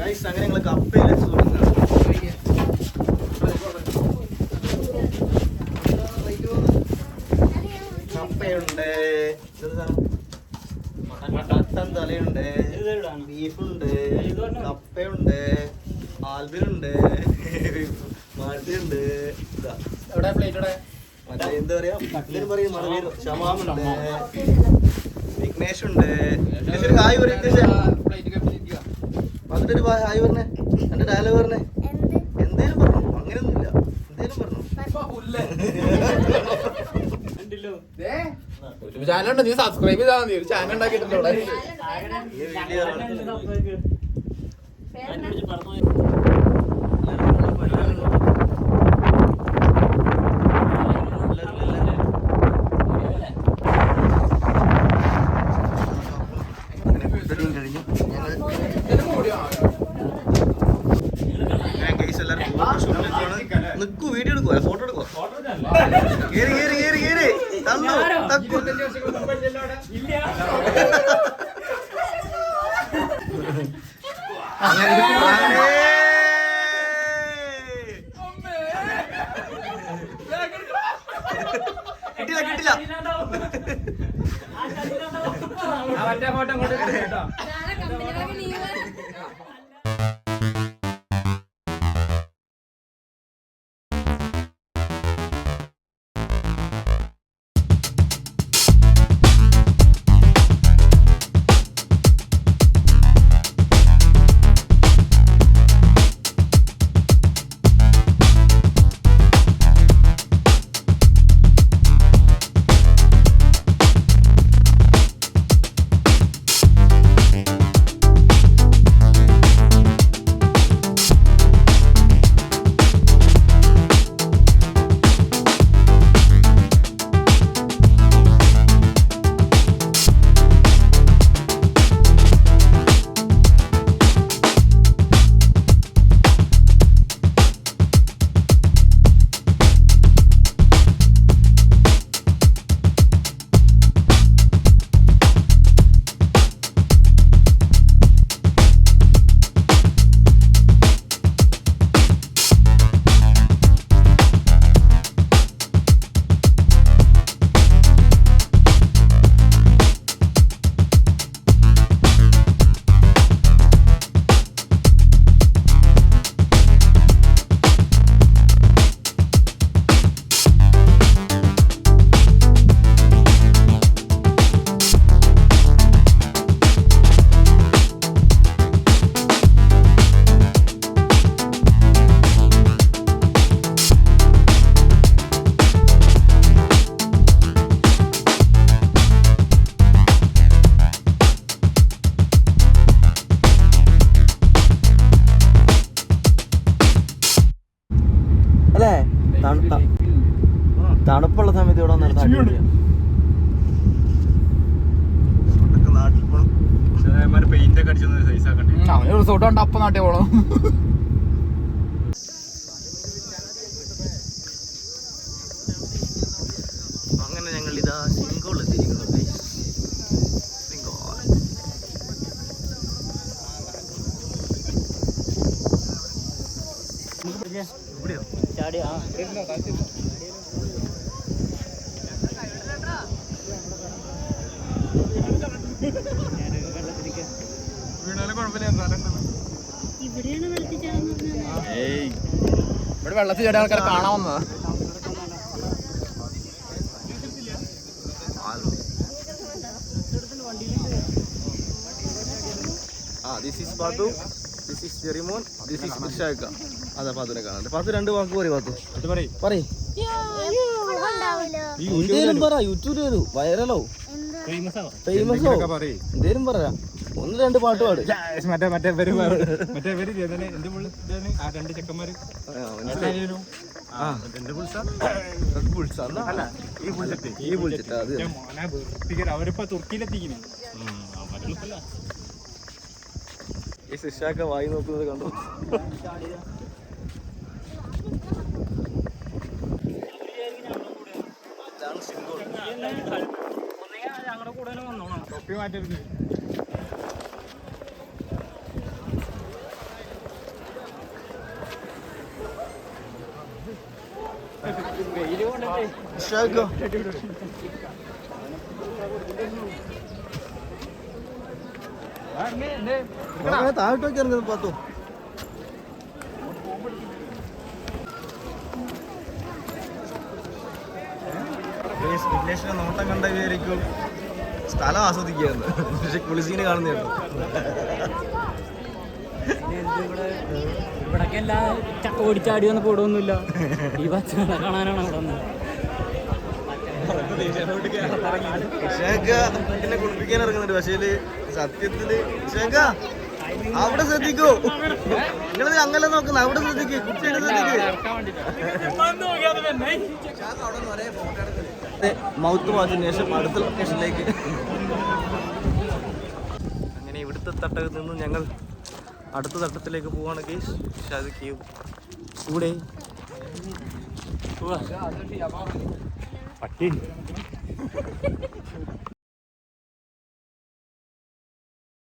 Guys അങ്ങനെ ഞങ്ങൾ കപ്പയിൽ കപ്പയുണ്ട്? Mutton തലയുണ്ട് ബീഫുണ്ട്. കപ്പയുണ്ട്. ആൽബിനുണ്ട്. ഇതാ. എവിടെ പ്ലേറ്റ് ഇവിടെ? മറ്റേ എന്താ പറയാ? ഇതിന് പറയും മറവീര് ഷമാമുണ്ട് വിഘ്നേഷ് ഉണ്ട് വിഘ്നേഷ് ഒരു വിഘ്നേഷ്. വന്നിട്ട് ഒരു ഹായ് പറഞ്ഞേ. എന്റെ ഡയലോഗ് പറഞ്ഞേ. എന്തേലും പറഞ്ഞു. അങ്ങനെയൊന്നുമില്ല. എന്തേലും പറഞ്ഞു. ഒരു ചാനൽ ഉണ്ട് നീ സബ്സ്ക്രൈബ് ചെയ്താൽ മതി. ഒരു ചാനൽ ഉണ്ടാക്കിയിട്ടുണ്ട് ഇവിടെ ഈ വീഡിയോ കഴിഞ്ഞു ഞങ്ങൾ ഞാൻ കേസ് എല്ലാവരും ഫോട്ടോ നിൽക്കൂ വീഡിയോ എടുക്കുക ഫോട്ടോ എടുക്കുക കേറി കേറി കേറി കേറി. തന്നു തക്കു. കിട്ടില്ല കിട്ടില്ല. മറ്റേ ഫോട്ടോ കൊണ്ട് കേട്ടോ. അല്ലേ? തണുപ്പുള്ള സമയത്ത് ഇവിടെ നിർത്താൻ. പെയിന്റ് ഒക്കെ സൈസ് ആക്കണ്ടേ? അവന് റിസോർട്ട് ഉണ്ട് അപ്പൊ നാട്ടിൽ പോണം. ഇവിടെയോ? ആ. ഇവിടെ വെള്ളത്തിൽ ചേട്ടൻ ആൾക്കാരെ കാണാൻ വന്നതാ. ആ this is Pathu this is Jerimon this is Ishakka അതാ പാത്തുനെ കാണാണ്ട് പാത്തു രണ്ട് വാക്ക് പറയും പാത്തു. പറയും. എന്തേലും പറ യൂട്യൂബിൽ വരൂ. വൈറലോ? ഫേമസോ പറയും. എന്തേലും പറ. ഒന്ന് രണ്ട് പാട്ട് പാട്. മറ്റേ മറ്റേ പേര് മറ്റേ പേര് ആ രണ്ട് ചെക്കന്മാര്. അവരിപ്പോ തുർക്കിയിലെത്തിക്കുന്നു ഈ ശിഷ്യാക്ക വായി നോക്കുന്നത് കണ്ടു. ഞങ്ങളുടെ കൂടെ വന്നോളാം ടോപ്പി മാറ്റി താഴോട്ടൊക്കെ ഇറങ്ങുന്നു പാത്തു. വിഘ്നേഷിന്റെ നോട്ടം കണ്ട വിചാരിക്കും. സ്ഥലം ആസ്വദിക്കുകയെന്ന് പക്ഷെ കുളിസീന് കാണുന്നുണ്ട് ഇവിടൊക്കെ എല്ലാ ചക്ക ഓടിച്ചാടി വന്ന് പോടൊന്നുമില്ല ഈ പച്ചകളെ കാണാനാണ് അവിടെ വന്നത്. പക്ഷേ കുളിപ്പിക്കാൻ ഇറങ്ങുന്നുണ്ട്. പക്ഷേ സത്യത്തിൽ ഇഷാക്ക അവിടെ ശ്രദ്ധിക്കൂ. നിങ്ങളത് അങ്ങനെ നോക്കുന്ന. അവിടെ ശ്രദ്ധിക്കൂ. കുട്ടിയുടെ ശ്രദ്ധിക്ക്. മൗത്ത് വാച്ചിന് ശേഷം അടുത്ത ലൊക്കേഷനിലേക്ക് അങ്ങനെ ഇവിടുത്തെ തട്ടകത്തിൽ നിന്ന് ഞങ്ങൾ അടുത്ത തട്ടത്തിലേക്ക് പോവാണ് കേസ് ഷാദിക്കയും കൂടെ പട്ടി.